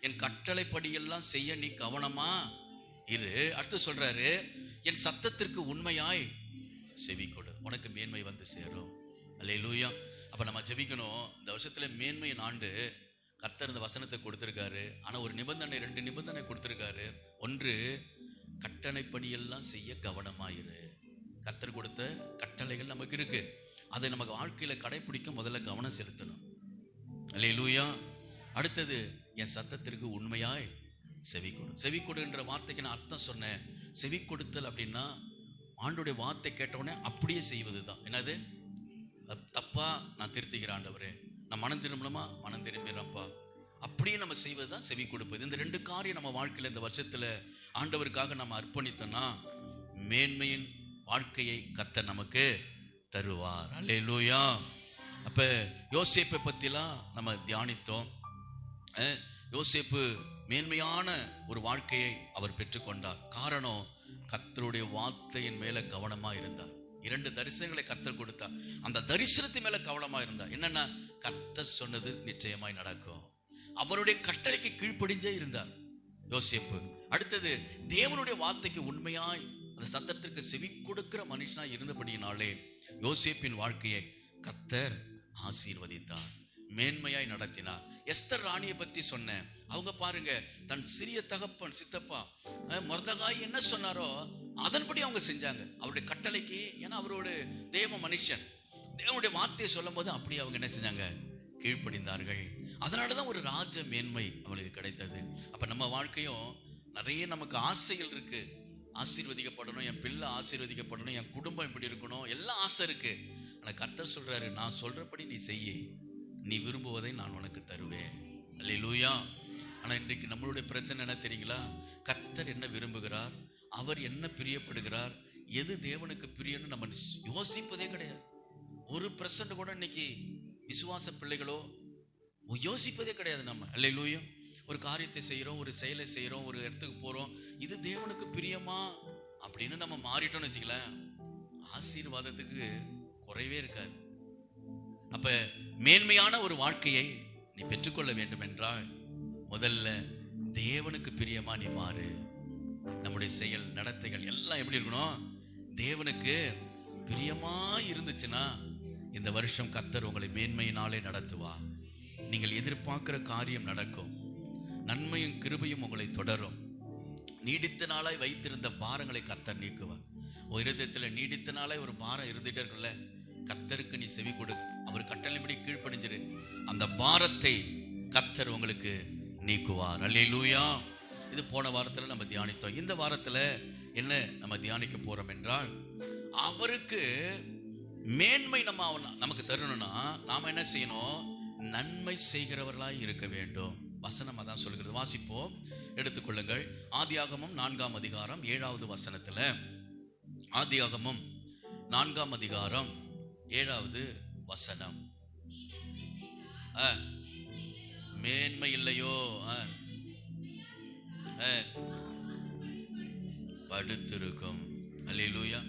என் கட்டளைப்படியெல்லாம் செய்ய நீ கவனமா இரு. அடுத்து சொல்றாரு என் சத்தத்திற்கு உண்மையாய் செவி கொடு. உனக்கு மேன்மை வந்து சேரும். அல்லேலூயா. அப்ப நம்ம ஜெபிக்கணும். இந்த வருஷத்துல மேன்மையின் ஆண்டு. கர்த்தர் இந்த வசனத்தை கொடுத்துருக்காரு. ஆனா ஒரு நிபந்தனை ரெண்டு நிபந்தனை கொடுத்துருக்காரு. ஒன்று கட்டளைப்படியெல்லாம் செய்ய கவனமாயிரு. கர்த்தர் கொடுத்த கட்டளைகள் நமக்கு இருக்கு. அதை நமக்கு வாழ்க்கையில கடைபிடிக்க முதல்ல கவனம் செலுத்தணும். அல்லேலூயா. அடுத்தது என் சத்தத்திற்கு உண்மையாய் செவி கொடு செவி கொடுன்ற வார்த்தைக்கு நான் அர்த்தம் சொன்னேன். செவி கொடுத்தல் அப்படின்னா ஆண்டுடைய வார்த்தை கேட்டவுடனே அப்படியே செய்வது தான் என்னது தப்பா நான் திருத்திக்கிறேன் ஆண்டவரே. நான் மனம் திரும்பணுமா மனம் திரும்பிடுறேன்ப்பா. அப்படியே நம்ம செய்வது தான் செவி கொடுப்பது இந்த ரெண்டு காரியம் நம்ம வாழ்க்கையில் இந்த வருஷத்தில் ஆண்டவருக்காக நம்ம அர்ப்பணித்தோம்னா மேன்மையின் வாழ்க்கையை கத்த நமக்கு தருவார். அல்லேலூயா அப்போ யோசிப்பை பற்றிலாம் நம்ம தியானித்தோம். யோசேப்பு மேன்மையான ஒரு வாழ்க்கையை அவர் பெற்றுக்கொண்டார். காரணம் கத்தருடைய வார்த்தையின் மேல கவனமா இருந்தார். இரண்டு தரிசனங்களை கர்த்தர் கொடுத்தார். அந்த தரிசனத்தின் மேல கவனமா இருந்தார். என்னன்னா கர்த்தர் சொன்னது நிச்சயமாய் நடக்கும். அவருடைய கட்டளைக்கு கீழ்ப்படிஞ்சே இருந்தார். யோசிப்பு. அடுத்தது தேவனுடைய வார்த்தைக்கு உண்மையாய் அந்த சத்தத்திற்கு செவி கொடுக்கிற மனுஷனா இருந்தபடியினாலே யோசேப்பின் வாழ்க்கையை கர்த்தர் ஆசீர்வதித்தார். மேன்மையாய் நடத்தினார். எஸ்தர் ராணியை பத்தி சொன்னேன். அவங்க பாருங்க தன் சிறிய தகப்பன் சித்தப்பா மொரதகாய் மொர்தகாய் என்ன சொன்னாரோ அதன்படி அவங்க செஞ்சாங்க. அவருடைய கட்டளைக்கு ஏன்னா அவரோட தேவ மனுஷன். தேவனுடைய வார்த்தையை சொல்லும் போது அப்படியே அவங்க என்ன செஞ்சாங்க? கீழ்ப்படிந்தார்கள். அதனாலதான் ஒரு ராஜ மேன்மை அவங்களுக்கு கிடைத்தது. அப்போ நம்ம வாழ்க்கையும் நிறைய நமக்கு ஆசைகள் இருக்கு. ஆசீர்வதிக்கப்படணும் என் பிள்ளை ஆசீர்வதிக்கப்படணும் என் குடும்பம் இப்படி இருக்கணும் எல்லாம் ஆசை இருக்கு. ஆனால் கர்த்தர் சொல்றாரு நான் சொல்றபடி நீ செய்ய. நீ விரும்புவதை நான் உனக்கு தருவேன். அல்லேலூயா ஆனால் இன்றைக்கு நம்மளுடைய பிரச்சனை என்ன தெரியுங்களா? கர்த்தர் என்ன விரும்புகிறார்? அவர் என்ன பிரியப்படுகிறார்? எது தேவனுக்கு பிரியம்னு நம்ம யோசிப்பதே கிடையாது. ஒரு பிரசன்ட் கூட இன்னைக்கு விசுவாச பிள்ளைகளோ யோசிப்பதே கிடையாது நம்ம. அல்லேலூயா ஒரு காரியத்தை செய்கிறோம் ஒரு செயலை செய்கிறோம் ஒரு இடத்துக்கு போகிறோம் இது தேவனுக்கு பிரியமா அப்படின்னு நம்ம மாறிட்டோம்னு வச்சுக்கல ஆசீர்வாதத்துக்கு குறைவே இருக்காது. அப்போ மேன்மையான ஒரு வாழ்க்கையை நீ பெற்றுக்கொள்ள வேண்டும் என்றால் முதல்ல தேவனுக்கு பிரியமா நீ மாறு. நம்முடைய செயல் நடத்தைகள் எல்லாம் எப்படி இருக்கணும்? தேவனுக்கு பிரியமா இருந்துச்சுன்னா இந்த வருஷம் கத்தர் உங்களை மேன்மையினாலே நடத்துவா. நீங்கள் எதிர்பார்க்கிற காரியம் நடக்கும். நன்மையும் கிருபையும் உங்களை தொடரும். நீடித்த நாளாய் வைத்திருந்த பாரங்களை கத்தர் நீக்குவார். ஒரு இருதயத்தில் நீடித்த நாளாய் ஒரு பாரம் இருந்துட்டே இருக்குல்ல கத்தருக்கு நீ செவி கொடு. அவர் கட்டளைப்படி கீழ்ப்படிஞ்சிரு அந்த பாரத்தை கத்தர் உங்களுக்கு நீக்குவார். அல்லேலூயா. இது போன வாரத்தில் நம்ம தியானித்தோம். இந்த வாரத்தில் என்ன நம்ம தியானிக்க போறோம் என்றால் அவருக்கு மேன்மை நம்ம நமக்கு தரணும்னா நாம என்ன செய்யணும்? நன்மை செய்கிறவர்களாய் இருக்க வேண்டும். வசனம் அதான் சொல்கிறது வாசிப்போம். எடுத்துக்கொள்ளுங்கள். ஆதியாகமும் நான்காம் அதிகாரம் ஏழாவது வசனத்தில். ஆதியாகமும் நான்காம் அதிகாரம் ஏழாவது வசனம். ஆ, மேன்மை இல்லையோ? ஆ, ஆ, படுத்திருக்கும். அல்லேலூயா.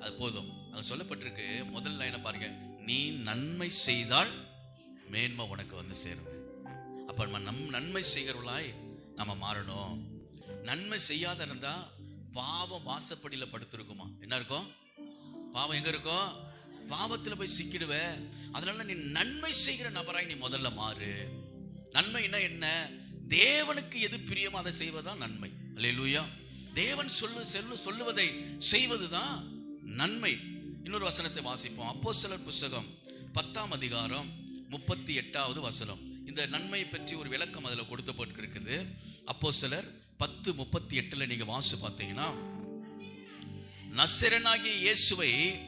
அது போதும். அது சொல்லப்பட்டிருக்கு முதல் லைனை பாருங்க. நீ நன்மை செய்தால் மேன்மை உனக்கு வந்து சேரும். அப்ப நம்ம நம் நன்மை செய்கிறவளாய் நம்ம மாறணும். நன்மை செய்யாத இருந்தா பாவம் வாசப்படியில படுத்திருக்குமா. என்ன இருக்கும்? பாவம் எங்க இருக்கும்? பாவத்துல போய் சிக்கிடுவ. அதனால நீ நன்மை செய்கிற நபராய் நீ முதல்ல மாறு. நன்மைன்னா என்ன? தேவனுக்கு எது பிரியமோ அதை செய்வதுதான் நன்மை. அல்லேலூயா. தேவன் சொல்லு செல்லு சொல்லுவதை செய்வதுதான் நன்மை. இன்னொரு வசனத்தை வாசிப்போம். அப்போ சிலர் புஸ்தகம் பத்தாம் அதிகாரம் முப்பத்தி எட்டாவது வசனம். இந்த நன்மையை பற்றி ஒரு விளக்கம் அதுல அப்போ சிலர் பத்து முப்பத்தி எட்டுல நீங்க வாசி பார்த்தீங்கன்னா நசிரனாகிய இயேசுவை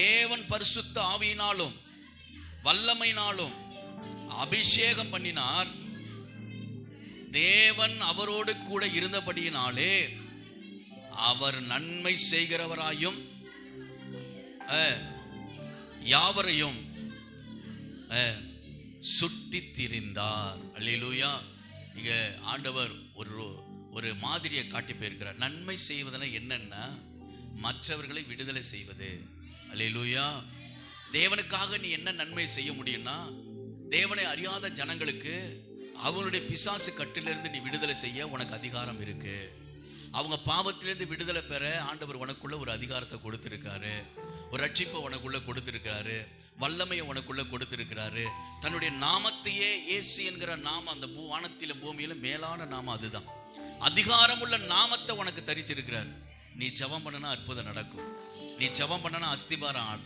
தேவன் பரிசுத்த ஆவியினாலும் வல்லமையினாலும் அபிஷேகம் பண்ணினார். தேவன் அவரோடு கூட இருந்தபடியினாலே அவர் நன்மை செய்கிறவராயும் யாவரையும் சுட்டி திரிந்தார் அல்லேலூயா. இங்க ஆண்டவர் ஒரு ஒரு மாதிரியை காட்டி போயிருக்கிறார். நன்மை செய்வதுனா என்னன்னா மற்றவர்களை விடுதலை செய்வது. அலையிலூயா தேவனுக்காக நீ என்ன நன்மை செய்ய முடியும்னா தேவனை அறியாத ஜனங்களுக்கு அவனுடைய பிசாசு கட்டிலிருந்து நீ விடுதலை செய்ய உனக்கு அதிகாரம் இருக்கு. அவங்க பாவத்திலிருந்து விடுதலை பெற ஆண்டவர் உனக்குள்ள ஒரு அதிகாரத்தை கொடுத்திருக்காரு. ஒரு ரட்சிப்பை உனக்குள்ள கொடுத்திருக்கிறாரு. வல்லமையை உனக்குள்ள கொடுத்திருக்கிறாரு. தன்னுடைய நாமத்தையே ஏசு என்கிற நாமம் அந்த பூ வானத்திலும் பூமியிலும் மேலான நாமம் அதுதான். அதிகாரமுள்ள நாமத்தை உனக்கு தரிச்சிருக்கிறார். நீ ஜபம் பண்ணனா அற்புதம் நடக்கும். நீ ஜெபம் பண்ணனா அஸ்திபாரம்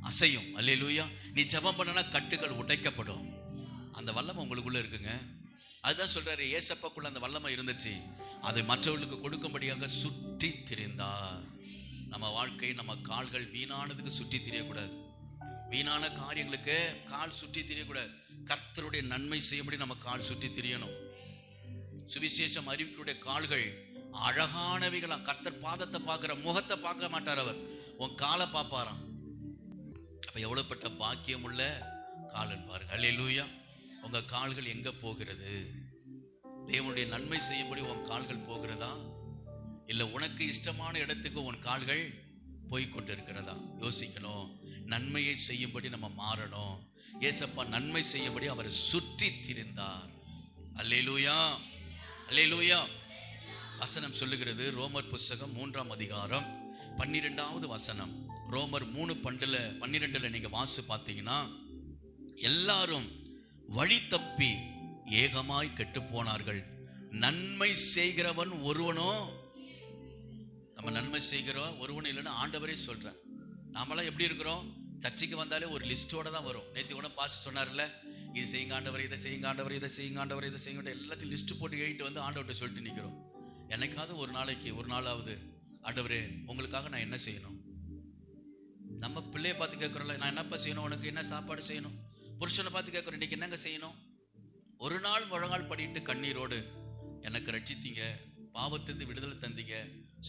அசையும். அல்லையிலூயா நீ ஜெபம் பண்ணனா கட்டுகள் உடைக்கப்படும். அந்த வல்லமை உங்களுக்குள்ள இருக்குங்க. அதுதான் சொல்றாரு ஏசப்பாக்குள்ள அந்த வல்லமை இருந்துச்சு. அதை மற்றவர்களுக்கு கொடுக்கும்படியாக சுற்றி திரிந்தார். நம்ம வாழ்க்கை நம்ம கால்கள் வீணானதுக்கு சுற்றி திரியக்கூடாது. வீணான காரியங்களுக்கு கால் சுற்றி திரியக்கூடாது. கர்த்தருடைய நன்மை செய்யும்படி நம்ம கால் சுற்றி திரியணும். சுவிசேஷம் அறிவிக்குடைய கால்கள் அழகானவைகளாம். கர்த்தர் பாதத்தை பார்க்கிற முகத்தை பார்க்க மாட்டார் அவர். உன் காலை பார்ப்பாராம். அப்ப எவ்வளவுப்பட்ட பாக்கியம் உள்ள காலன் பாருங்க. அல்லேலூயா உங்க கால்கள் எங்க போகிறது? தேவனுடைய நன்மை செய்யும்படி உன் கால்கள் போகிறதா? இல்லை உனக்கு இஷ்டமான இடத்துக்கு உன் கால்கள் போய் இருக்கிறதா யோசிக்கணும். நன்மையை செய்யும்படி நம்ம மாறணும். ஏசப்பா நன்மை செய்யும்படி அவரை சுற்றி திரிந்தார். அல்லேலூயா அல்லேலூயா வசனம் சொல்லுகிறது ரோமர் புஸ்தகம் மூன்றாம் அதிகாரம் பன்னிரெண்டாவது வசனம். ரோமர் மூணு பண்டுல பன்னிரெண்டுல நீங்க வாசு பார்த்தீங்கன்னா எல்லாரும் வழி தப்பி ஏகமாய் கெட்டு போனார்கள். நன்மை செய்கிறவன் ஒருவனோ நம்ம நன்மை செய்கிறோம் ஒருவனும் இல்லைன்னு ஆண்டவரே சொல்கிறேன் நாமெல்லாம் எப்படி இருக்கிறோம்? சர்ச்சைக்கு வந்தாலே ஒரு லிஸ்ட்டோட தான் வரும். நேற்று கூட பாஸ்ட் சொன்னார்ல இது செய்யுங்க ஆண்டவர் இதை செய்யுங்க ஆண்டவர் இதை செய்யுங்க ஆண்டவர் இதை செய்யுங்க எல்லாத்தையும் லிஸ்ட் போட்டு எழுதிட்டு வந்து ஆண்டவர்கிட்ட சொல்லிட்டு நிற்கிறோம் என்னைக்காவது ஒரு நாளைக்கு ஒரு நாளாவது ஆண்டவரே உங்களுக்காக நான் என்ன செய்யணும்? நம்ம பிள்ளைய பார்த்து கேட்குறோம்ல நான் என்னப்பா செய்யணும்? உனக்கு என்ன சாப்பாடு செய்யணும்? புருஷனை பார்த்து கேட்குறோம் இன்னைக்கு என்னங்க செய்யணும்? ஒரு நாள் முழங்கால் படிட்டு கண்ணீரோடு எனக்கு ரட்சித்தீங்க பாவத்திலிருந்து விடுதலை தந்தீங்க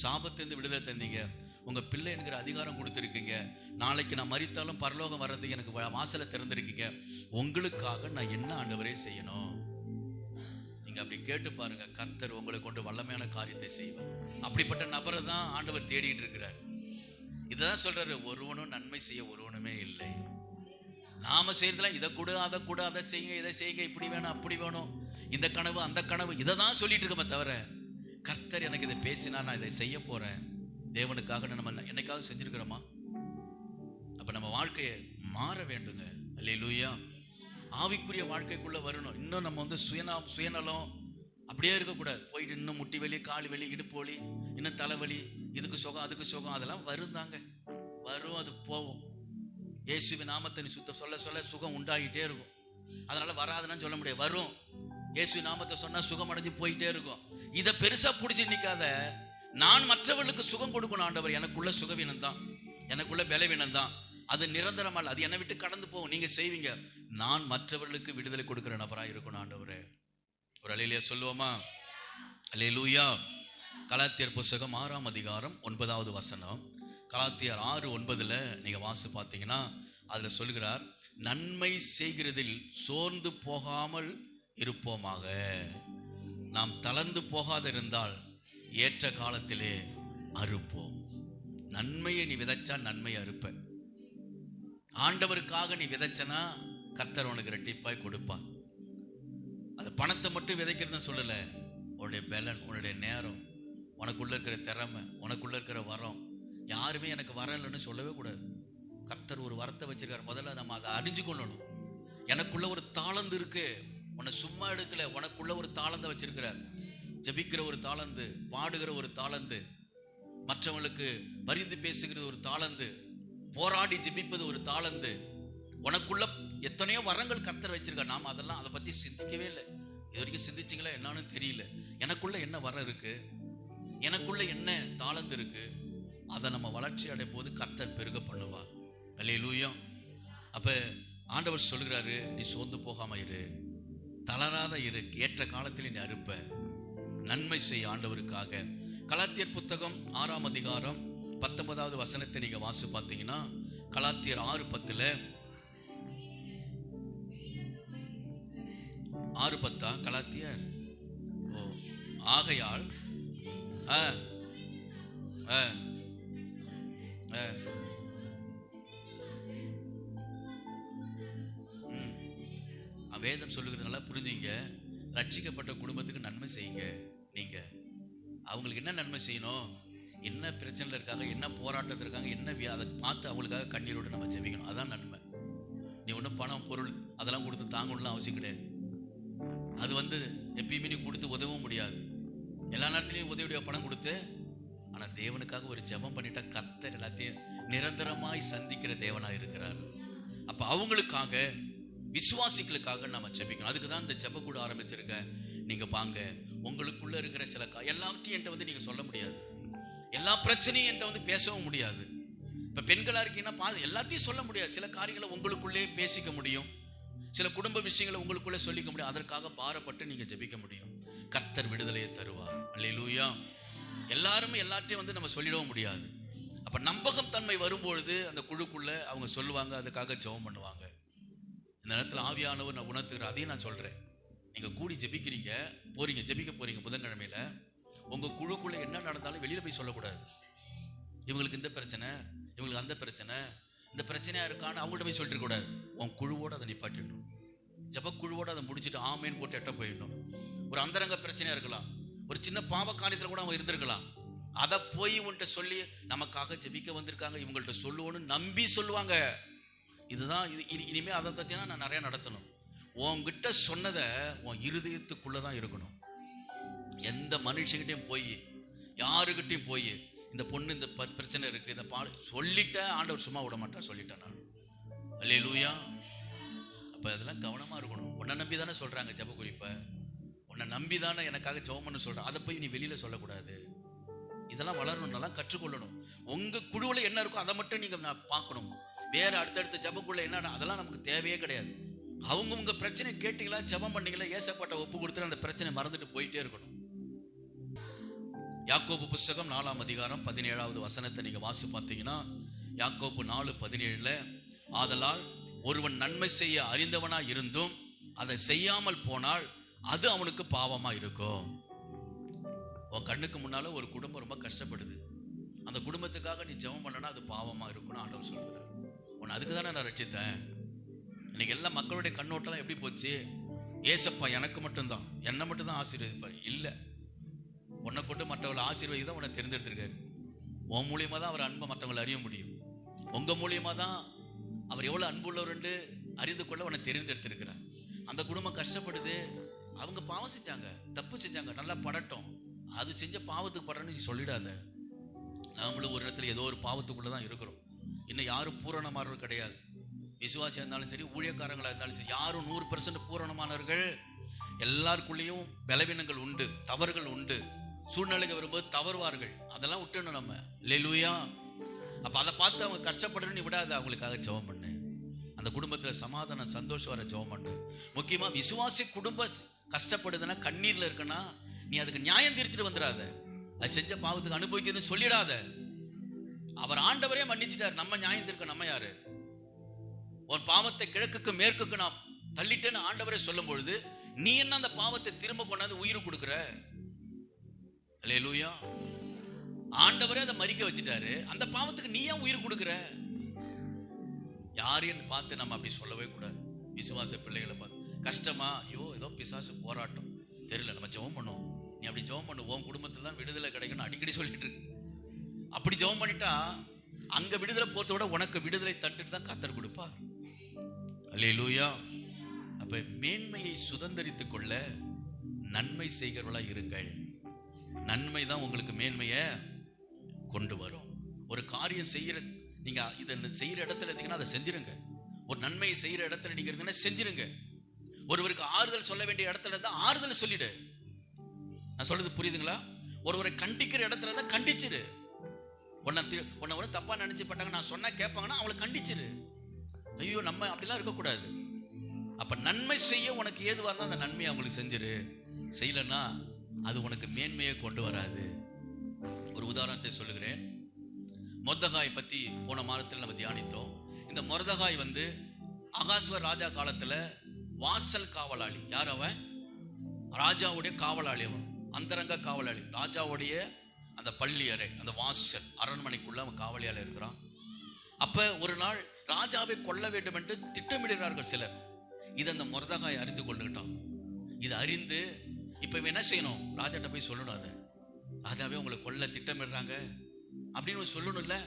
சாபத்திலிருந்து விடுதலை தந்தீங்க. உங்கள் பிள்ளை என்கிற அதிகாரம் கொடுத்துருக்கீங்க. நாளைக்கு நான் மறித்தாலும் பரலோகம் வர்றதுக்கு எனக்கு வாசலை திறந்திருக்கீங்க. உங்களுக்காக நான் என்ன ஆண்டவரே செய்யணும்? நீங்க அப்படி கேட்டு பாருங்க கர்த்தர் உங்களை கொண்டு வல்லமையான காரியத்தை செய்வார். அப்படிப்பட்ட நபரை தான் ஆண்டவர் தேடிட்டு இருக்கிறார். இதுதான் சொல்றாரு ஒருவனும் நன்மை செய்ய ஒருவனுமே இல்லை. நாம செய்யறதுல இதை கூட அதை கூட அதை செய்யுங்க இதை செய்யுங்க இப்படி வேணும் அப்படி வேணும். இந்த கனவு அந்த கனவு இதை தான் சொல்லிட்டு இருக்கோமே தவிர கர்த்தர் எனக்கு இதை பேசினா நான் இதை செய்ய போறேன். தேவனுக்காக நம்ம என்னைக்காவது செஞ்சிருக்கிறோமா? அப்ப நம்ம வாழ்க்கையை மாற வேண்டுங்க. அல்லேலூயா. ஆவிக்குரிய வாழ்க்கைக்குள்ள வரணும். இன்னும் நம்ம வந்து சுயநா சுயநலம் அப்படியே இருக்கக்கூடாது. போயிட்டு இன்னும் முட்டி வலி கால் வலி இடுப்பு வலி இன்னும் தலைவலி இதுக்கு சுகம் அதுக்கு சுகம் அதெல்லாம் வரும் தாங்க வரும் அது போகும். இயேசுவி நாமத்தை நீ சுத்த சொல்ல சொல்ல சுகம் உண்டாகிட்டே இருக்கும். அதனால வராதுன்னு சொல்ல முடியாது. வரும். இயேசு நாமத்தை சொன்னா சுகம் அடைஞ்சு போயிட்டே இருக்கும். இதை பெருசா பிடிச்சி நிக்காத நான் மற்றவர்களுக்கு சுகம் கொடுக்கணும் ஆண்டவர். எனக்குள்ள சுகவீனம் தான் எனக்குள்ள பலவீனம் தான் அது நிரந்தரமல்ல. அது என்னை விட்டு கடந்து போகும். நீங்க செய்வீங்க. நான் மற்றவர்களுக்கு விடுதலை கொடுக்கிற நபரா இருக்கணும் ஆண்டவரே. ஒரு அலையிலேயே சொல்லுவோமா? அலையிலூயா. கலாத்தியர் புஸ்தகம் ஆறாம் அதிகாரம் ஒன்பதாவது வசனம். கலாத்தியர் ஆறு ஒன்பதுல நீங்க வாசி பார்த்தீங்கன்னா அதுல சொல்கிறார் நன்மை செய்கிறதில் சோர்ந்து போகாமல் இருப்போமாக. நாம் தளர்ந்து போகாதிருந்தால் ஏற்ற காலத்திலே அறுப்போம். நன்மையை நீ விதைச்சா நன்மை அறுப்ப. ஆண்டவருக்காக நீ விதைச்சனா கர்த்தர் உனக்கு ரெட்டிப்பாய் கொடுப்பார். அது பணத்தை மட்டும் விதைக்கிறதுன்னு சொல்லல. உன்னுடைய பலன் உன்னுடைய நேரம் உனக்குள்ள இருக்கிற திறமை உனக்குள்ள இருக்கிற வரம் யாருமே எனக்கு வரலன்னு சொல்லவே கூடாது. கர்த்தர் ஒரு வரத்தை வச்சிருக்காரு. முதல்ல நம்ம அதை அறிஞ்சு கொள்ளணும். எனக்குள்ள ஒரு தாளந்து இருக்கு. உன்னை சும்மா எடுக்கல. உனக்குள்ள ஒரு தாளந்தை வச்சிருக்கிறார். ஜெபிக்கிற ஒரு தாளந்து பாடுகிற ஒரு தாளந்து மற்றவங்களுக்கு பரிந்து பேசுகிறது ஒரு தாளந்து போராடி ஜெபிப்பது ஒரு தாளந்து உனக்குள்ள எத்தனையோ வரங்கள் கர்த்தர் வச்சிருக்கார். நாம அதெல்லாம் அதை பத்தி சிந்திக்கவே இல்லை. இது வரைக்கும் சிந்திச்சிங்களா என்னன்னு தெரியல. எனக்குள்ள என்ன வரம் இருக்கு? எனக்குள்ள என்ன தாளந்து இருக்கு? அதை நம்ம வளர்ச்சி அடையும் போது கர்த்தர் பெருக பண்ணுவா அல்லேலூயா அப்ப ஆண்டவர் சொல்கிறாரு நீ சோர்ந்து போகாம இரு. தளராத இரு. ஏற்ற காலத்தில் நீ அறுப்ப. நன்மை செய் ஆண்டவருக்காக. கலாத்தியர் புத்தகம் ஆறாம் அதிகாரம் பத்தொன்பதாவது வசனத்தை நீங்க வாசி பார்த்தீங்கன்னா கலாத்தியர் ஆறு பத்துல ஆறு பத்தா கலாத்தியர். ஓ ஆகையால் ஆ ஆ ஆ ம். வேதம் சொல்லுகிறது நல்லா புரிஞ்சுங்க. ரட்சிக்கப்பட்ட குடும்பத்துக்கு நன்மை செய்யுங்க நீங்க. அவங்களுக்கு என்ன நன்மை செய்யணும்? என்ன பிரச்சனையில் இருக்காங்க? என்ன போராட்டத்தில் இருக்காங்க? என்ன அதை பார்த்து அவங்களுக்காக கண்ணீரோடு நம்ம ஜெபிக்கணும். அதான் நன்மை. நீ ஒன்றும் பணம் பொருள் அதெல்லாம் கொடுத்து தாங்கணும்லாம் அவசியம் கிடையாது. அது வந்து எப்பயுமே நீ கொடுத்து உதவவும் முடியாது. எல்லா நேரத்துலையும் உதவியுடைய பணம் கொடுத்து ஆனால் தேவனுக்காக ஒரு ஜெபம் பண்ணிட்டா கத்தர் எல்லாத்தையும் நிரந்தரமாய் சந்திக்கிற தேவனா இருக்கிறார். அப்போ அவங்களுக்காக விசுவாசிகளுக்காக நம்ம ஜெபிக்கணும். அதுக்கு தான் இந்த ஜெப கூட ஆரம்பிச்சிருக்கேன் நீங்கள் பாங்க உங்களுக்குள்ளே இருக்கிற சில கா- எல்லாவற்றையும் என்கிட்ட வந்து நீங்கள் சொல்ல முடியாது. எல்லா பிரச்சனையும் என்கிட்ட வந்து பேசவும் முடியாது. இப்போ பெண்களாக இருக்கீங்கன்னா பா எல்லாத்தையும் சொல்ல முடியாது. சில காரியங்களை உங்களுக்குள்ளே பேசிக்க முடியும். சில குடும்ப விஷயங்களை உங்களுக்குள்ளே சொல்லிக்க முடியும். அதற்காக பாரப்பட்டு நீங்கள் ஜெபிக்க முடியும். கர்த்தர் விடுதலையை தருவார். அல்லையிலூயா எல்லாருமே எல்லாத்தையும் வந்து நம்ம சொல்லிடவும் முடியாது. அப்போ நம்பகம் தன்மை வரும்பொழுது அந்த குழுக்குள்ளே அவங்க சொல்லுவாங்க அதுக்காக ஜெபம் பண்ணுவாங்க. இந்த நேரத்தில் ஆவியானவர் நான் உணர்த்துகிறேன் அதையும் நான் சொல்கிறேன் நீங்கள் கூடி ஜெபிக்கிறீங்க போகிறீங்க ஜெபிக்க போறீங்க புதன்கிழமையில உங்கள் குழுக்குள்ளே என்ன நடந்தாலும் வெளியில் போய் சொல்லக்கூடாது. இவங்களுக்கு இந்த பிரச்சனை இவங்களுக்கு அந்த பிரச்சனை இந்த பிரச்சனையாக இருக்கான்னு அவங்கள்ட்ட போய் சொல்லிட்டு கூடாது உன் குழுவோடு அதை நிப்பாட்டிடணும். ஜெப குழுவோடு அதை முடிச்சிட்டு ஆமேன்னு போட்டு எட்ட போயிடணும். ஒரு அந்தரங்க பிரச்சனையாக இருக்கலாம். ஒரு சின்ன பாவ காரியத்தில் கூட அவன் இருந்திருக்கலாம். அதை போய் உன்கிட்ட சொல்லி நமக்காக ஜெபிக்க வந்திருக்காங்க. இவங்கள்ட்ட சொல்லுவோன்னு நம்பி சொல்லுவாங்க. இதுதான் இது இனி- அதை பத்தினா நான் நிறையா நடத்தணும். உன்கிட்ட சொன்னதை உன் இருதயத்துக்குள்ளே தான் இருக்கணும். எந்த மனுஷங்கிட்டையும் போய் யாருக்கிட்டையும் போய் இந்த பொண்ணு இந்த பிரச்சனை இருக்குது இந்த பாடு சொல்லிட்டேன் ஆண்டவர் சும்மா விட மாட்டார் சொல்லிட்டேன் நான். அல்லே லூயா அப்ப அதெல்லாம் கவனமா இருக்கணும். உன்னை நம்பி தானே சொல்றாங்க ஜப குறிப்பை. உன்னை நம்பி தானே எனக்காக ஜெபம் பண்ண சொல்றேன் அதை போய் நீ வெளியில சொல்லக்கூடாது. இதெல்லாம் வளரணும் நல்லா கற்றுக்கொள்ளணும். உங்க குழுவில் என்ன இருக்கோ அதை மட்டும் நீங்க நான் பார்க்கணும். வேற அடுத்தடுத்த ஜபக்குள்ள என்ன அதெல்லாம் நமக்கு தேவையே கிடையாது. அவங்க உங்க பிரச்சனை கேட்டீங்களா ஜெபம் பண்ணீங்களா ஏசப்பாட்ட ஒப்பு கொடுத்துட்டு அந்த பிரச்சனை மறந்துட்டு போயிட்டே இருக்கணும். யாக்கோப்பு புஸ்தகம் நாலாம் அதிகாரம் பதினேழாவது வசனத்தை நீங்க வாசி பார்த்தீங்கன்னா யாக்கோப்பு நாலு பதினேழுல ஆதலால் ஒருவன் நன்மை செய்ய அறிந்தவனா இருந்தும் அதை செய்யாமல் போனால் அது அவனுக்கு பாவமா இருக்கும். உன் கண்ணுக்கு முன்னால ஒரு குடும்பம் ரொம்ப கஷ்டப்படுது. அந்த குடும்பத்துக்காக நீ ஜெபம் பண்ணனா அது பாவமா இருக்கும்னு ஆண்டவர் சொல்கிறார் உன்னை அதுக்கு தானே நான் ரட்சித்தேன். இன்னைக்கு எல்லா மக்களுடைய கண்ணோட்டம் எப்படி போச்சு? ஏசப்பா எனக்கு மட்டும்தான். என்னை மட்டும் தான் ஆசீர்வதிப்பார். இல்லை. உன்னை கொண்டு மற்றவங்களை ஆசீர்வதி தான் உன்னை தெரிந்தெடுத்திருக்காரு. உன் மூலியமா தான் அவர் அன்பை மற்றவங்களை அறிய முடியும். உங்க மூலியமா தான் அவர் எவ்வளவு அன்புள்ளவர் என்று அறிந்து கொள்ள உன்னை தெரிந்தெடுத்திருக்கிறார். அந்த குடும்பம் கஷ்டப்படுது. அவங்க பாவம் செஞ்சாங்க. தப்பு செஞ்சாங்க. நல்லா படட்டும். அது செஞ்ச பாவத்துக்கு படணும்னு சொல்லிடாத. நாமளும் ஒரு இடத்துல ஏதோ ஒரு பாவத்துக்குள்ளே தான் இருக்கிறோம். இன்னும் யாரும் பூரணமானவர்கள் கிடையாது. விசுவாசியா இருந்தாலும் சரி ஊழியக்காரங்களா இருந்தாலும் சரி யாரும் நூறு பெர்சன்ட் பூரணமானவர்கள் எல்லாருக்குள்ளேயும் பலவீனங்கள் உண்டு தவறுகள் உண்டு. சூழ்நிலைக்கு வரும்போது தவறுவார்கள். அதெல்லாம் விட்டுணும் நம்ம. லெலுயா அப்ப அதை பார்த்து அவங்க கஷ்டப்படுறேன்னு விடாத அவங்களுக்காக ஜெபம் பண்ணு. அந்த குடும்பத்துல சமாதானம் சந்தோஷம் வர ஜெபம் பண்ணு. முக்கியமா விசுவாசி குடும்பம் கஷ்டப்படுதுன்னா கண்ணீர்ல இருக்குன்னா நீ அதுக்கு நியாயம் தீர்த்துட்டு வந்துடாத. அது செஞ்ச பாவத்துக்கு அனுபவிக்கிறதுன்னு சொல்லிடாத. அவர் ஆண்டவரே மன்னிச்சிட்டார். நம்ம நியாயம் தீர்க்க நம்ம யாரு? உன் பாவத்தை கிழக்குக்கு மேற்குக்கு நான் தள்ளிட்டேன்னு ஆண்டவரே சொல்லும் பொழுது நீ என்ன அந்த பாவத்தை திரும்ப கொண்டாந்து உயிர் கொடுக்குற? அல்லையா ஆண்டவரே அதை மறிக்க வச்சுட்டாரு. அந்த பாவத்துக்கு நீ ஏன் உயிர் கொடுக்குற? யாரையும் பார்த்து நம்ம அப்படி சொல்லவே கூடாது. விசுவாச பிள்ளைகளை பார்த்து கஷ்டமா? ஐயோ ஏதோ பிசாசு போராட்டம். தெரியல நம்ம ஜெபம் பண்ணுவோம். நீ அப்படி ஜெபம் பண்ணு உன் குடும்பத்துல தான் விடுதலை கிடைக்கும்னு அடிக்கடி சொல்லிட்டு இருக்கு. அப்படி ஜெபம் பண்ணிட்டா அங்க விடுதலை போறத விட உனக்கு விடுதலை தட்டுட்டு தான் கத்தர் கொடுப்பார். அல்லேலூயா அப்ப மேன்மையை சுதந்தரித்துக் கொள்ள நன்மை செய்கிறவளா இருங்கள். நன்மை தான் உங்களுக்கு மேன்மையை. கொண்டு வரும். ஒரு காரியம் செய்யற நீங்க இதை செய்யற இடத்துல இருந்தீங்கன்னா அதை செஞ்சிருங்க. ஒரு நன்மையை செய்யற இடத்துல நீங்க இருந்தீங்கன்னா செஞ்சிருங்க. ஒருவருக்கு ஆறுதல் சொல்ல வேண்டிய இடத்துல இருந்தா ஆறுதல் சொல்லிடு. நான் சொல்றது புரியுதுங்களா? ஒருவரை கண்டிக்கிற இடத்துல இருந்தா கண்டிச்சிரு. உன்னை உன்னை ஒரு தப்பா நினைச்சு பட்டாங்க நான் சொன்னா கேட்பாங்கன்னா அவளை கண்டிச்சிரு. ஐயோ நம்ம அப்படிலாம் இருக்கக்கூடாது. அப்ப நன்மை செய்ய உனக்கு ஏதுவா இருந்தா அந்த நன்மையை அவங்களுக்கு செஞ்சிரு. செய்யலன்னா அது உனக்கு மேன்மையை கொண்டு வராது. ஒரு உதாரணத்தை சொல்லுகிறேன். மொர்தகாய் பத்தி போன மாதத்தில் நம்ம தியானித்தோம். இந்த மொர்தகாய் வந்து அகாஸ்வர் ராஜா காலத்துல வாசல் காவலாளி. யார் அவன்? ராஜாவுடைய காவலாளி அவன். அந்தரங்க காவலாளி. ராஜாவுடைய அந்த பள்ளி அறை அந்த வாசல் அரண்மனைக்குள்ள அவன் காவலியால இருக்கிறான். அப்ப ஒரு நாள் ராஜாவை கொல்ல வேண்டும் என்று திட்டமிடுகிறார்கள் சிலர். இது அந்த மொர்தகாய் அறிந்து கொண்டுகிட்டான். இது அறிந்து இப்ப இவன் என்ன செய்யணும்? ராஜாட்ட போய் சொல்லணும் அதை. ராஜாவே உங்களை கொல்ல திட்டமிடுறாங்க. அப்படின்னு சொல்லணும்ல.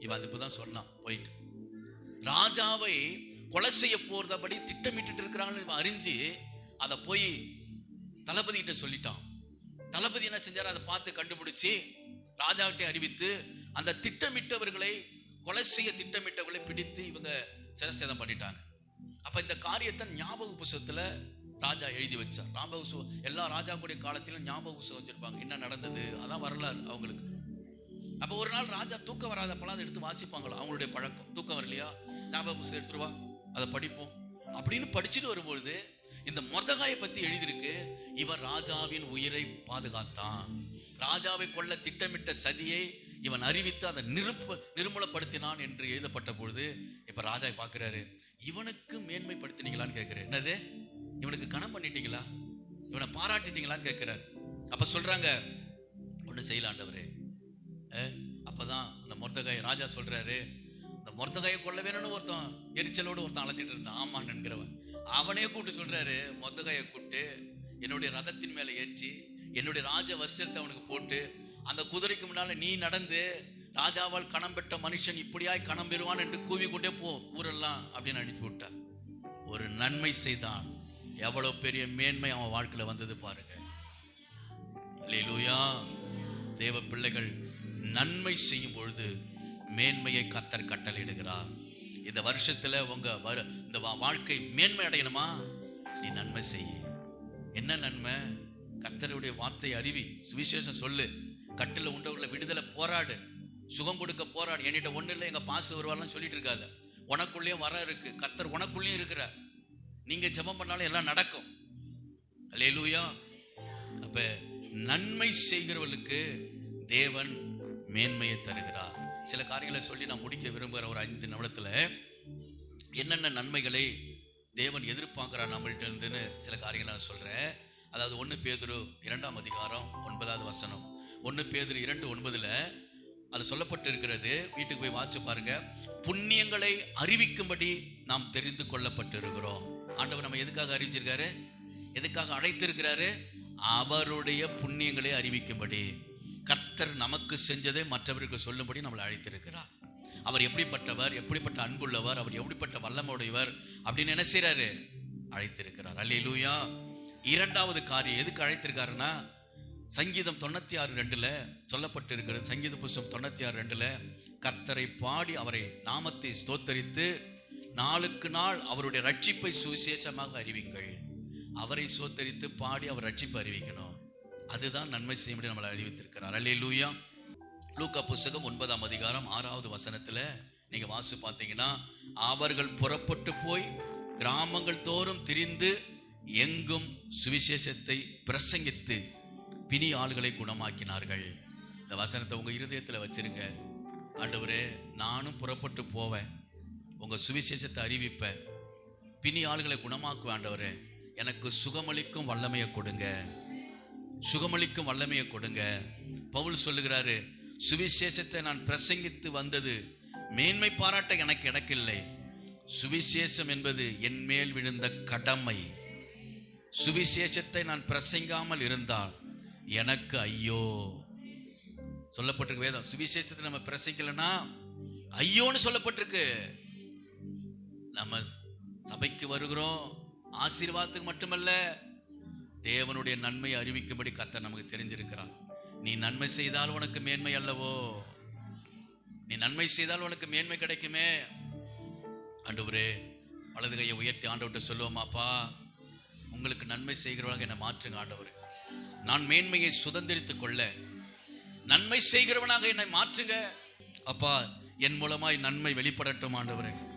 இவன் அது இப்பதான் சொன்னான். போயிட்டு. ராஜாவை கொலை செய்ய போறதபடி திட்டமிட்டு இருக்கிறாங்கன்னு அறிஞ்சு அதை போய் தளபதி கிட்ட சொல்லிட்டான். தளபதி என்ன செஞ்சாரு? அதை பார்த்து கண்டுபிடிச்சு ராஜாவிட்ட அறிவித்து அந்த திட்டமிட்டவர்களை கொலை செய்ய திட்டமிட்டவர்களை பிடித்து இவங்க சிரசேதம் பண்ணிட்டாங்க. அப்ப இந்த காரியத்தை ஞாபக புஸ்தகத்துல ராஜா எழுதி வச்சார். ஞாபக புஸ்தகம் எல்லா ராஜாக்குடைய காலத்திலும் ஞாபக புஸ்தகம் வச்சிருப்பாங்க. என்ன நடந்தது? அதான் வரலாறு அவங்களுக்கு. அப்ப ஒரு நாள் ராஜா தூக்கம் வராதப்பெல்லாம் அதை எடுத்து வாசிப்பாங்களா? அவங்களுடைய பழக்கம். தூக்கம் வரலையா? ஞாபக புஸ்தகம் எடுத்துருவா அதை படிப்போம். அப்படின்னு படிச்சுட்டு வரும்பொழுது இந்த மொர்தகாயை பத்தி எழுதியிருக்கு இவன் ராஜாவின் உயிரை பாதுகாத்தான். ராஜாவை கொல்ல திட்டமிட்ட சதியை இவன் அறிவித்து அதை நிருப்ப நிர்மூலப்படுத்தினான் என்று எழுதப்பட்ட பொழுது இப்ப ராஜா பார்க்கிறாரு இவனுக்கு மேன்மைப்படுத்தினீங்களான்னு கேட்கிறேன். என்னது? இவனுக்கு கணம் பண்ணிட்டீங்களா? இவனை பாராட்டிட்டீங்களான்னு கேட்கிறார். அப்ப சொல்றாங்க ஒண்ணு செய்யலாண்டவரே அப்பதான் இந்த மொர்தகாய் ராஜா சொல்றாரு இந்த மொர்தகாயை கொள்ள வேணும்னு ஒருத்தன் எரிச்சலோடு ஒருத்தன் அழைச்சிட்டு இருந்தான். ஆமான்னு என்கிறவன் அவனே கூப்பிட்டு சொல்றாரு முர்தகாயை கூப்பிட்டு என்னுடைய ரதத்தின் மேல ஏற்றி என்னுடைய ராஜ வஸ்திரத்தை அவனுக்கு போட்டு அந்த குதிரைக்கு முன்னால நீ நடந்து ராஜாவால் கணம் பெற்ற மனுஷன் இப்படியாய் கணம் பெறுவான் என்று கூவி கொண்டே போ ஊரெல்லாம் அப்படின்னு அனுப்பி விட்டார். ஒரு நன்மை செய்தான். எவ்வளவு பெரிய மேன்மை அவன் வாழ்க்கையில வந்தது பாருங்க. லூயா தேவ பிள்ளைகள் நன்மை செய்யும் பொழுது மேன்மையை கத்தர் கட்டளையிடுகிறார். இந்த வருஷத்துல உங்க இந்த வாழ்க்கை மேன்மை அடையணுமா? நீ நன்மை செய்ய. என்ன நன்மை? கத்தருடைய வார்த்தை அறிவி. சுவிசேஷம் சொல்லு. கட்டில உண்டவர்களை விடுதலை போராடு. சுகம் கொடுக்க போராடு. என்கிட்ட ஒண்ணு இல்லை எங்க பாசு வருவார்லாம் சொல்லிட்டு இருக்காத. உனக்குள்ளேயும் வர இருக்கு. கத்தர் உனக்குள்ளேயும் இருக்கிறார். நீங்க ஜெபம் பண்ணாலும் எல்லாம் நடக்கும். அல்லேலூயா அப்ப நன்மை செய்கிறவர்களுக்கு தேவன் மேன்மையை தருகிறார். சில காரியங்களை சொல்லி நான் முடிக்க விரும்புகிற ஒரு ஐந்து நிமிடத்துல என்னென்ன நன்மைகளை தேவன் எதிர்பார்க்கிறார் நம்மள்ட்ட இருந்துன்னு சில காரியங்களை நான் சொல்றேன். அதாவது ஒன்று பேதுரு இரண்டாம் அதிகாரம் ஒன்பதாவது வசனம். ஒன்று பேதுரு இரண்டு ஒன்பதுல அது சொல்லப்பட்டு இருக்கிறது வீட்டுக்கு போய் வாசிச்சு பாருங்க. புண்ணியங்களை அறிவிக்கும்படி நாம் தெரிந்து கொள்ளப்பட்டிருக்கிறோம். ஆண்டவர் நம்ம எதுக்காக அறிவிச்சிருக்காரு? எதுக்காக அழைத்திருக்கிறாரு? அவருடைய புண்ணியங்களை அறிவிக்கும்படி. கர்த்தர் நமக்கு செஞ்சதை மற்றவருக்கு சொல்லும்படி நம்மளை அழைத்திருக்கிறார். அவர் எப்படிப்பட்டவர் எப்படிப்பட்ட அன்புள்ளவர் அவர் எப்படிப்பட்ட வல்லமுடையவர் அப்படின்னு என்ன செய்யறாரு அழைத்திருக்கிறார். அல்லேலூயா. இரண்டாவது காரியம் எதுக்கு அழைத்திருக்காருன்னா சங்கீதம் தொண்ணூத்தி ஆறு ரெண்டுல சொல்லப்பட்டு இருக்கிறது சங்கீத புஸ்தகம் தொண்ணூத்தி ஆறு ரெண்டுல கர்த்தரை பாடி அவரை நாமத்தை ஸ்தோத்தரித்து நாளுக்கு நாள் அவருடைய ரட்சிப்பை சுவிசேஷமாக அறிவிங்கள். அவரை சோத்தரித்து பாடி அவர் ரட்சிப்பு அறிவிக்கணும். அதுதான் நன்மை செய்யும்படி நம்மளை அறிவித்திருக்கிறார். அல்லேலூயா லூக்கா புஸ்தகம் ஒன்பதாம் அதிகாரம் ஆறாவது வசனத்துல நீங்க வாசு பார்த்தீங்கன்னா அவர்கள் புறப்பட்டு போய் கிராமங்கள் தோறும் திரிந்து எங்கும் சுவிசேஷத்தை பிரசங்கித்து பிணி ஆளுகளை குணமாக்கினார்கள். இந்த வசனத்தை உங்க இருதயத்துல வச்சிருங்க. ஆண்டவரே நானும் புறப்பட்டு போவேன். உங்க சுவிசேஷத்தை அறிவிப்பேன். பிணி ஆளுகளை குணமாக்க ஆண்டவரே எனக்கு சுகமளிக்கும் வல்லமையை கொடுங்க. சுகமளிக்கும் வல்லமையை கொடுங்க. பவுல் சொல்லுகிறாரு சுவிசேஷத்தை நான் பிரசங்கித்து வந்தது மேன்மை பாராட்ட எனக்கு இடக்கில்லை. சுவிசேஷம் என்பது என் மேல் விழுந்த கடமை. சுவிசேஷத்தை நான் பிரசங்காமல் இருந்தால் எனக்கு ஐயோ. சொல்லப்பட்டிருக்கு வேதம். சுவிசேஷத்தை நம்ம பிரசங்கிக்கலனா ஐயோன்னு சொல்லப்பட்டிருக்கு. நம்ம சபைக்கு வருகிறோம். ஆசீர்வாதத்துக்கு மட்டுமல்ல தேவனுடைய நன்மையை அறிவிக்கும்படி கத்த நமக்கு தெரிஞ்சிருக்கிறான் நீ நன்மை செய்தால் உனக்கு மேன்மை அல்லவோ? நீ நன்மை செய்தால் உனக்கு மேன்மை கிடைக்குமே? ஆண்டவரே வலது கையை உயர்த்தி ஆண்டவர்கிட்ட சொல்லுவோமாப்பா உங்களுக்கு நன்மை செய்கிறவங்க என்னை மாற்றுங்க ஆண்டவர். நான் மேன்மையை சுதந்திரித்துக் கொள்ள. நன்மை செய்கிறவனாக என்னை மாற்றுங்க. அப்பா என் மூலமாய் நன்மை வெளிப்படட்டும் ஆண்டவரே.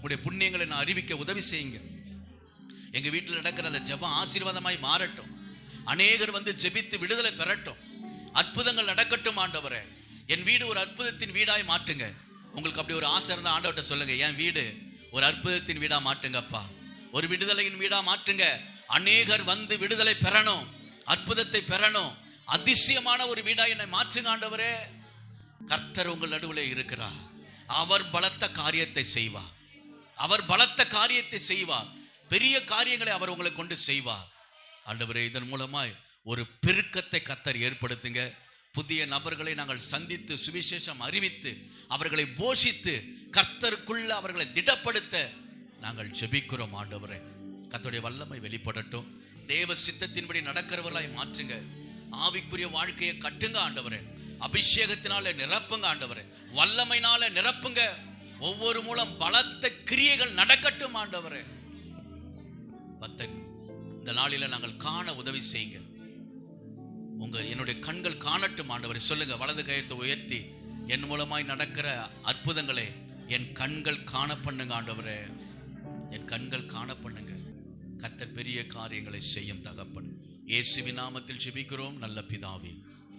உடைய புண்ணியங்களை நான் அறிவிக்க உதவி செய்யுங்க. எங்க வீட்டில் நடக்கிற அந்த ஜெபம் ஆசீர்வாதமாய் மாறட்டும். அநேகர் வந்து ஜெபித்து விடுதலை பெறட்டும். அற்புதங்கள் நடக்கட்டும் ஆண்டவரே. என் வீடு ஒரு அற்புதத்தின் வீடாய் மாற்றுங்க. உங்களுக்கு அப்படி ஒரு ஆசை இருந்தா ஆண்டவர்கிட்ட சொல்லுங்க என் வீடு ஒரு அற்புதத்தின் வீடா மாட்டுங்கப்பா ஒரு விடுதலையின் வீடா மாற்றுங்க. அநேகர் வந்து விடுதலை பெறணும். அற்புதத்தை பெறணும். அதிசயமான ஒரு வீடா என்னை மாற்றுங்க ஆண்டவரே. கர்த்தர் உங்கள் நடுவில் இருக்கிறார். அவர் பலத்த காரியத்தை செய்வார். அவர் பலத்த காரியத்தை செய்வார். பெரிய காரியங்களை அவர் உங்களை கொண்டு செய்வார். ஆண்டவரே இதன் மூலமாய் ஒரு பெருக்கத்தை கத்தர் ஏற்படுத்துங்க. புதிய நபர்களை நாங்கள் சந்தித்து சுவிசேஷம் அறிவித்து அவர்களை போஷித்து கர்த்தருக்குள்ள அவர்களை திடப்படுத்த நாங்கள் ஜெபிக்கிறோம் ஆண்டவரே. கத்தோடைய வல்லமை வெளிப்படட்டும். தேவ சித்தத்தின்படி நடக்கிறவர்களாய் மாற்றுங்க. ஆவிக்குரிய வாழ்க்கையை கட்டுங்க ஆண்டவரே. அபிஷேகத்தினால நிரப்புங்க ஆண்டவரே. வல்லமைனால நிரப்புங்க. ஒவ்வொரு மூலம் பலத்த கிரியைகள் நடக்கட்டும் ஆண்டவரே. பக்தன் இந்த நாளில நாங்கள் காண உதவி செய்யுங்க. உங்க என்னுடைய கண்கள் காணட்டும் ஆண்டவரை. சொல்லுங்க வலது கயத்தை உயர்த்தி என் மூலமாய் நடக்கிற அற்புதங்களை என் கண்கள் காண பண்ணுங்க ஆண்டவரே. என் கண்கள் காண பண்ணுங்க. கத்தர் பெரிய காரியங்களை செய்யும் தகப்பன். இயேசுவின் நாமத்தில் ஜெபிக்கிறோம் நல்ல பிதாவே.